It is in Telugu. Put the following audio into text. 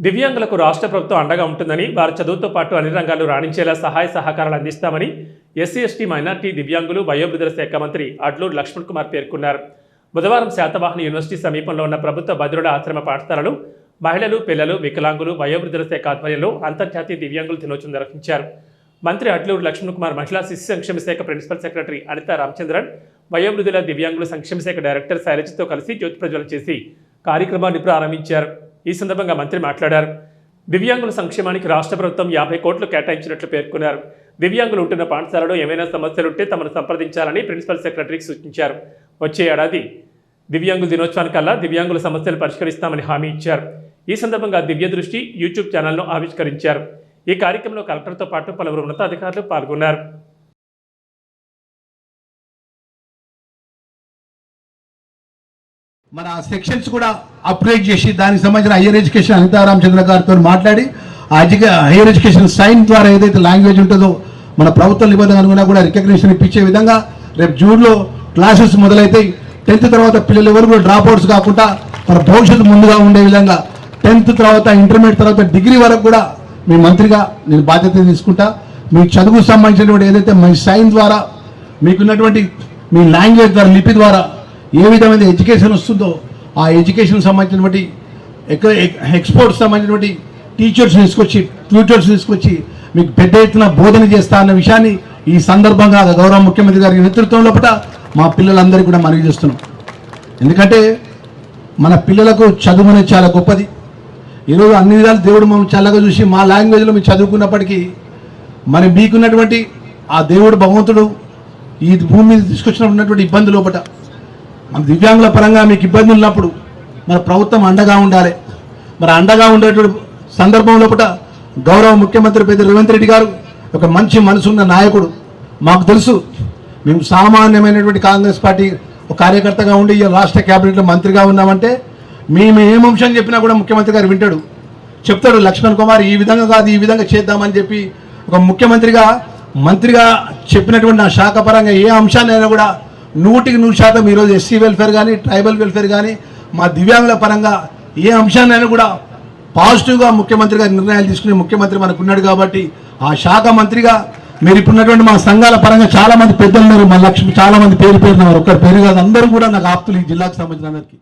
దివ్యాంగులకు రాష్ట్ర ప్రభుత్వం అండగా ఉంటుందని వారి చదువుతో పాటు అన్ని రంగాలు రాణించేలా సహాయ సహకారాలు అందిస్తామని ఎస్సీ ఎస్టీ మైనార్టీ దివ్యాంగులు వయోవృద్ధుల శాఖ మంత్రి అడ్లూరు లక్ష్మణ్ కుమార్ పేర్కొన్నారు. బుధవారం శాతవాహన యూనివర్సిటీ సమీపంలో ఉన్న ప్రభుత్వ భద్రుల ఆశ్రమ పాఠశాలలో మహిళలు పిల్లలు వికలాంగులు వయోవృద్ధుల శాఖ ఆధ్వర్యంలో అంతర్జాతీయ దివ్యాంగుల దినోత్సవం నిర్వహించారు. మంత్రి అట్లూరు లక్ష్మణ్ కుమార్ మహిళా శిశు సంక్షేమ శాఖ ప్రిన్సిపల్ సెక్రటరీ అనితా రామచంద్రన్ వయోవృద్ధుల దివ్యాంగుల సంక్షేమ శాఖ డైరెక్టర్ శైలజతో కలిసి జ్యోతి ప్రజ్వలన చేసి కార్యక్రమాన్ని ప్రారంభించారు. ఈ సందర్భంగా మంత్రి మాట్లాడారు. దివ్యాంగుల సంక్షేమానికి రాష్ట్ర ప్రభుత్వం యాభై కోట్లు కేటాయించినట్లు పేర్కొన్నారు. దివ్యాంగులు ఉంటున్న పాఠశాలలో ఏమైనా సమస్యలుంటే తమను సంప్రదించాలని ప్రిన్సిపల్ సెక్రటరీకి సూచించారు. వచ్చే ఏడాది దివ్యాంగుల దినోత్సవానికల్లా దివ్యాంగుల సమస్యలు పరిష్కరిస్తామని హామీ ఇచ్చారు. ఈ సందర్భంగా దివ్య దృష్టి యూట్యూబ్ ఛానల్ను ఆవిష్కరించారు. ఈ కార్యక్రమంలో కలెక్టర్తో పాటు పలువురు ఉన్నతాధికారులు పాల్గొన్నారు. మన సెక్షన్స్ కూడా అప్గ్రేడ్ చేసి దానికి సంబంధించిన హైయర్ ఎడ్యుకేషన్ అనితా రామచంద్ర గారితో మాట్లాడి ఆ హైయర్ ఎడ్యుకేషన్ సైన్ ద్వారా ఏదైతే లాంగ్వేజ్ ఉంటుందో మన ప్రభుత్వ నిబంధన అనుగుణంగా కూడా రికగ్నేషన్ ఇప్పించే విధంగా రేపు జూన్లో క్లాసెస్ మొదలైతాయి టెన్త్ తర్వాత పిల్లలు ఎవరు కూడా డ్రాప్ అవుట్స్ కాకుండా మన భవిష్యత్తు ముందుగా ఉండే విధంగా టెన్త్ తర్వాత ఇంటర్మీడియట్ తర్వాత డిగ్రీ వరకు కూడా మీ మంత్రిగా నేను బాధ్యత తీసుకుంటా. మీ చదువుకు సంబంధించినటువంటి ఏదైతే మీ సైన్ ద్వారా మీకున్నటువంటి మీ లాంగ్వేజ్ ద్వారా లిపి ద్వారా ఏ విధమైన ఎడ్యుకేషన్ వస్తుందో ఆ ఎడ్యుకేషన్ సంబంధించినటువంటి ఎక్క- ఎక్స్పోర్ట్స్ సంబంధించినటువంటి టీచర్స్ తీసుకొచ్చి ట్యూటర్స్ తీసుకొచ్చి మీకు పెద్ద ఎత్తున బోధన చేస్తా అన్న విషయాన్ని ఈ సందర్భంగా గౌరవ ముఖ్యమంత్రి గారి నేతృత్వం లోపల మా పిల్లలందరికీ కూడా మనవి చేస్తున్నాం. ఎందుకంటే మన పిల్లలకు చదువు అనేది చాలా గొప్పది. ఈరోజు అన్ని విధాలు దేవుడు మనం చల్లగా చూసి మా లాంగ్వేజ్లో మీరు చదువుకున్నప్పటికీ మరి మీకున్నటువంటి ఆ దేవుడు భగవంతుడు ఈ భూమి మీద తీసుకొచ్చినటువంటి ఇబ్బంది లోపల మన దివ్యాంగుల పరంగా మీకు ఇబ్బంది ఉన్నప్పుడు మన ప్రభుత్వం అండగా ఉండాలి. మరి అండగా ఉండేటువంటి సందర్భం లోపల గౌరవ ముఖ్యమంత్రి పెద్ద రేవంత్ రెడ్డి గారు ఒక మంచి మనసున్న నాయకుడు. మాకు తెలుసు మేము సామాన్యమైనటువంటి కాంగ్రెస్ పార్టీ ఒక కార్యకర్తగా ఉండి రాష్ట్ర క్యాబినెట్లో మంత్రిగా ఉన్నామంటే మేము ఏం అంశం చెప్పినా కూడా ముఖ్యమంత్రి గారు వింటాడు. చెప్తాడు లక్ష్మణ్ కుమార్ ఈ విధంగా కాదు ఈ విధంగా చేద్దామని చెప్పి ఒక ముఖ్యమంత్రిగా మంత్రిగా చెప్పినటువంటి నా శాఖ పరంగా ఏ అంశాన్నైనా కూడా నూటికి నూరు శాతం ఈరోజు ఎస్సీ వెల్ఫేర్ కానీ ట్రైబల్ వెల్ఫేర్ కానీ మా దివ్యాంగుల పరంగా ఏ అంశాన్నైనా కూడా పాజిటివ్గా ముఖ్యమంత్రి నిర్ణయాలు తీసుకునే ముఖ్యమంత్రి మనకు ఉన్నాడు కాబట్టి ఆ శాఖ మంత్రిగా మీరు ఇప్పుడున్నటువంటి మా సంఘాల పరంగా చాలా మంది పెద్దలు ఉన్నారు. మా లక్ష్మి చాలా మంది పేరు పేరున్నారు ఒక్కరి పేరు కాదు. అందరూ కూడా నాకు ఆప్తులు ఈ జిల్లాకు సంబంధించిన అందరికీ.